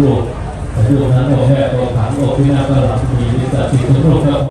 ถวายในรูปรูปนั้นองค์แม่องค์ผางองค์พินาศหลังมีนิสัยที่ทุกรูปครับ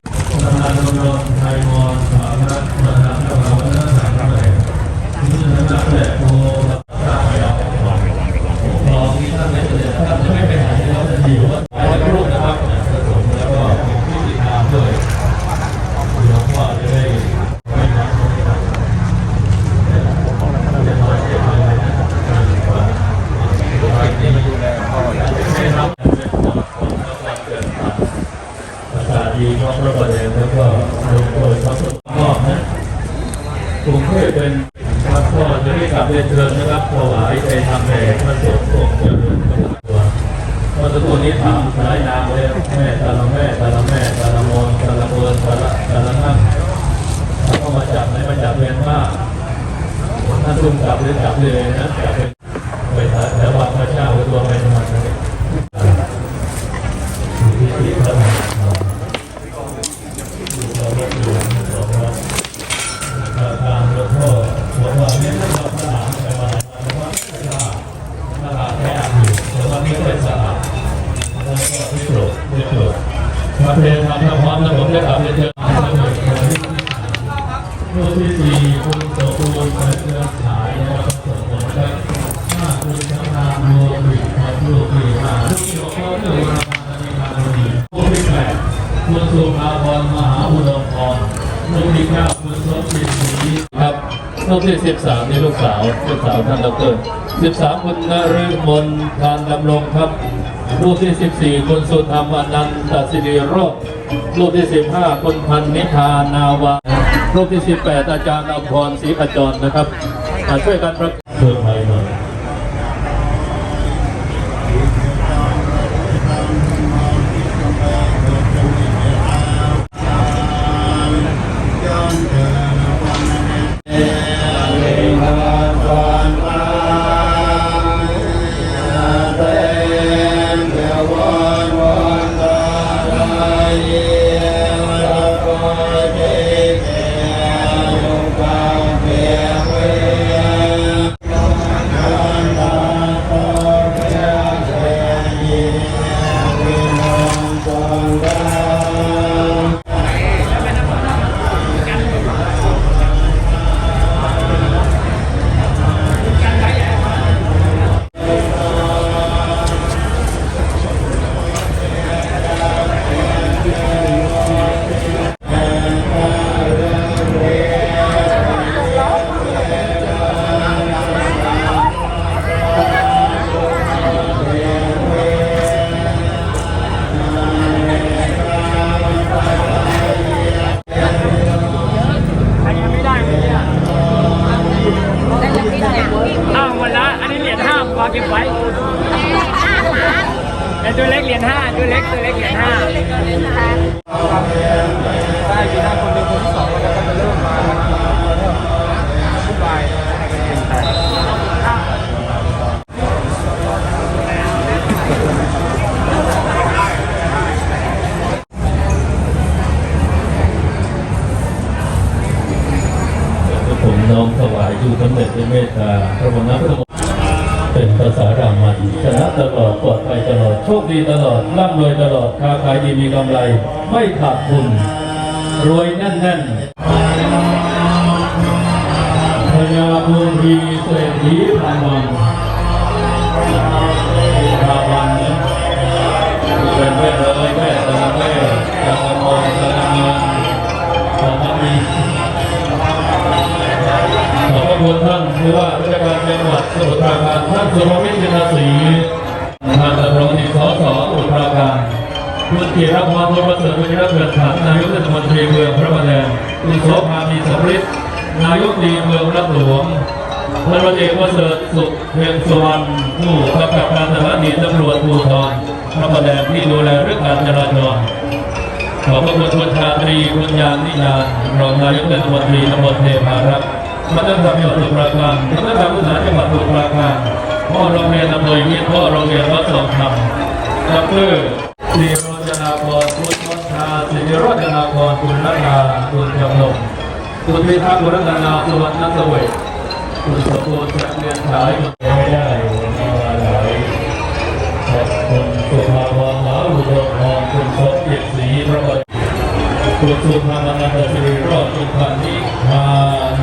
เพื่อนขายนะครับส่งผลครับห้าคุณชำนาญรวมอีกครับรูปที่ห้ารูปที่หกก็คือผู้ที่แปดคุณสุภาพรมหาอุดมพรลูกที่เก้าคุณสมจิตศรีครับลูกที่สิบสามนี่ลูกสาวลูกสาวท่านดอกเตอรสิบสามคุณนฤมลทานดำรงครับลูกที่สิบสี่คุณสุธรรมอนันตสิริโรจน์ลูกที่สิบห้าคุณพันนิธานาวา รูปที่ 18 อาจารย์อภรศรีขจรนะครับมาช่วยกันประเพิ่มไปหน่อย ตัวเล็กเหรียญห้าตัวเล็กตัวเล็กเหรียญห้าได้ปีหน้าคนหนึ่งคนที่สองก็จะเริ่มมาทุกใบให้กันเองผมน้อมถวายอยู่สำเร็จด้วยเมตตา เป็นภาษารามันชนะตลอดปลอดภัยตลอด โชคดีตลอด ร่ำรวยตลอด ค้าขายดีมีกำไร ไม่ขาดทุน รวยแน่นแน่นพญาบุญมีเศรษฐีพันวันพันวันเนี่ยเป็นแม่เลยแม่ตาแม่ตาโมตาเงินตามีขอบพระคุณท่านผู้ว่าราชกา จังหวัดสมุทรปราการท่านสุรวิทย์จินศรีท่านดำรงดิสอสอสมุทรปราการคุณเกียรติพรพลประเสริฐวิทยาเกิดขันนายกเทศมนตรีเมืองพระประแดงคุณโสภามีสำริดนายกดีเมืองรักหลวงพลเอกประเสริฐสุขเพียงสุวรรณผู้กำกับการสถานีตำรวจภูธรพระประแดงที่ดูแลเรื่องการจราจรขอบพระคุณคุณชาตรีคุณยานนิยานรองนายกเทศมนตรีตำบลเทพารักษ์ มาตั้งแต่จังหวัดสมุทรปราการมาตั้งแต่ผู้สาจังหวัดสมุทรปราการพ่อโรงเรียนอำเภอวิทย์พ่อโรงเรียนวัดสองคำดับเบิลสิโรจนาพรคุณวัฒนาสิโรจนาพรคุณรัตนาคุณจำนงคุณพิทักษ์คุณรัตนาสุวรรณสเวทคุณสมบูรณ์จะเรียนขายไม่ได้มาหลายขอบคุณสุภาวะมหาอุดมทองคุณสมจิตศรีพระบรมคุณสุภาพนันทศิริรอดสุภานิพา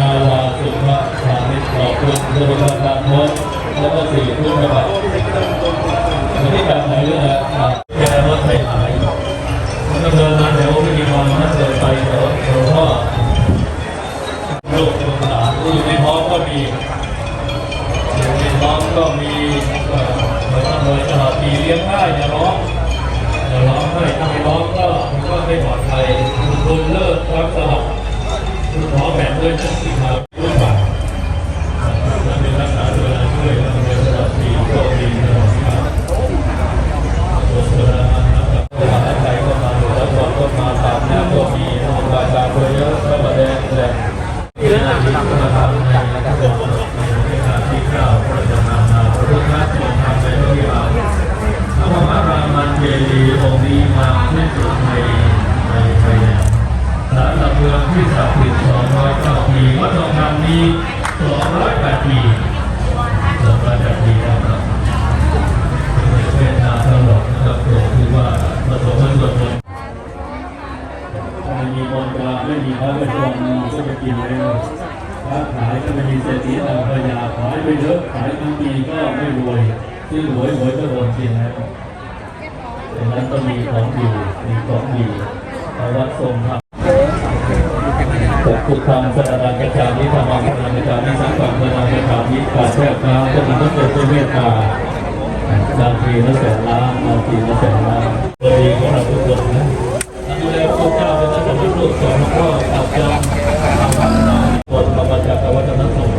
นาวา สุภาพานิชขอบคุณสุภาพนันทศแล้วก็สี่พุทธบัตรที่การไหนเรื่องอะไรแกรถไฟหายมันก็เดินมาแถวพิธีกรนั่นเดินไปแถวหลวงพ่อลูกลูกหลานอยู่ในท้องก็มีอยู่ในท้องก็มีเอ่อเหมือนกันเลยตลอดปีเลี้ยงง่ายอย่าร้อง ไม่รวยซื้อหวยหวยก็โดนกินแล้วดังนั้นต้องมีของดีมีของอยู่เอาวัดทรงทำปกปุกคำสนานกระจายนิธรรมังสนากัจจายนี้สังฆังสนายกระจายนิการแทรกน้ำก็มีต้องเป็นตัวเมตตาบางทีละแสนล้านบางทีละแสนล้านตัวดีของเราทุกคนนะ ดูแลพระเจ้าเป็นนักบุญลูกสองก็อาจจะคนธรรมจักรวัฒนสงฆ์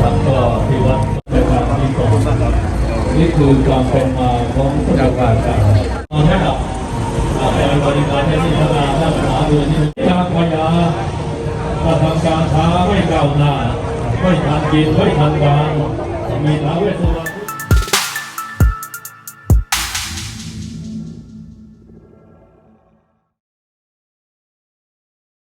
ทำก็ที่วัดในการที่สองนี่คือความ เป็นมาของพุทธการการนอนให้หลับเป็นบริการให้ที่ทำงานหน้าหาดูที่การพยาถ้าทำการช้าไม่ก้าวหน้าไม่ทันกินไม่ทันวางมีท้าวเวสุวรรณ